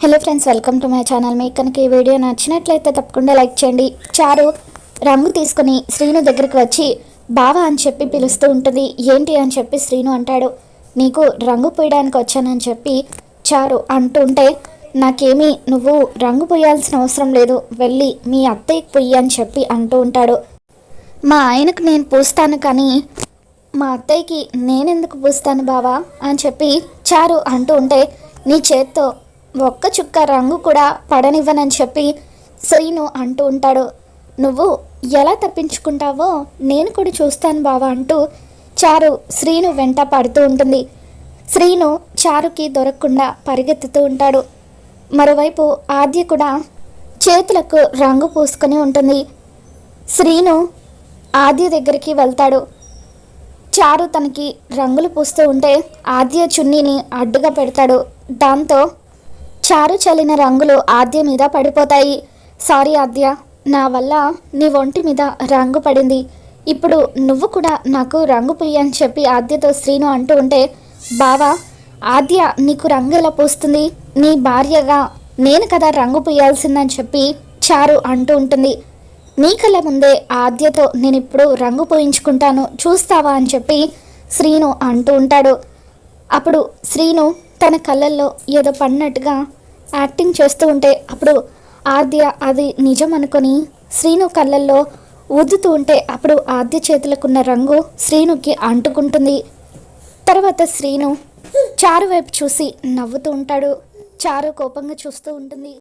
Hello friends welcome to my channel మీకు కనుక ఈ వీడియో నచ్చినట్లయితే తప్పకుండా లైక్ చేయండి. చారు రంగు తీసుకుని శ్రీను దగ్గరికి వచ్చి బావా అని చెప్పి పిలుస్తూ ఉంటుంది. ఏంటి? అని చెప్పి శ్రీను అంటాడు. నీకు రంగు పూయడానికి వచ్చానని చెప్పి చారు అంటుంటే నాకేమీ నువ్వు రంగు పూయాల్సిన అవసరం లేదు. వెళ్ళి మీ అత్తయ్యకి పొయ్యి అని చెప్పి అంటూ ఉంటాడు. మా ఆయనకు నేను పూస్తాను కానీ మా అత్తయ్యకి నేనెందుకు పూస్తాను బావా? అని చెప్పి చారు అంటూ ఉంటే నీ చేత్తో ఒక్క చుక్క రంగు కూడా పడనివ్వనని చెప్పి శ్రీను అంటూ ఉంటాడు. నువ్వు ఎలా తప్పించుకుంటావో నేను కూడా చూస్తాను బావా అంటూ చారు శ్రీను వెంట పడుతూ ఉంటుంది. శ్రీను చారుకి దొరకకుండా పరిగెత్తుతూ ఉంటాడు. మరోవైపు ఆద్య కూడా చేతులకు రంగు పూసుకొని ఉంటుంది. శ్రీను ఆద్య దగ్గరికి వెళ్తాడు. చారు తనకి రంగులు పూస్తూ ఉంటే ఆద్య చున్నీని అడ్డుగా పెడతాడు. దాంతో చారు చల్లిన రంగులు ఆద్య మీద పడిపోతాయి. సారీ ఆద్య నా వల్ల నీ ఒంటి మీద రంగు పడింది. ఇప్పుడు నువ్వు కూడా నాకు రంగు పుయ్యి అని చెప్పి ఆద్యతో శ్రీను అంటూ ఉంటే బావా ఆద్య నీకు రంగు ఎలా పూస్తుంది? నీ భార్యగా నేను కదా రంగు పుయ్యాల్సిందని చెప్పి చారు అంటూ ఉంటుంది. నీ కళ్ళ ముందే ఆద్యతో నేను ఇప్పుడు రంగు పోయించుకుంటాను చూస్తావా అని చెప్పి శ్రీను అంటూ ఉంటాడు. అప్పుడు శ్రీను తన కళ్ళల్లో ఏదో పడినట్టుగా యాక్టింగ్ చేస్తూ ఉంటే అప్పుడు ఆద్య అది నిజం అనుకొని శ్రీను కళ్ళల్లో ఊదుతూ ఉంటే అప్పుడు ఆద్య చేతులకున్న రంగు శ్రీనుకి అంటుకుంటుంది. తర్వాత శ్రీను చారు వైపు చూసి నవ్వుతూ ఉంటాడు. చారు కోపంగా చూస్తూ ఉంటుంది.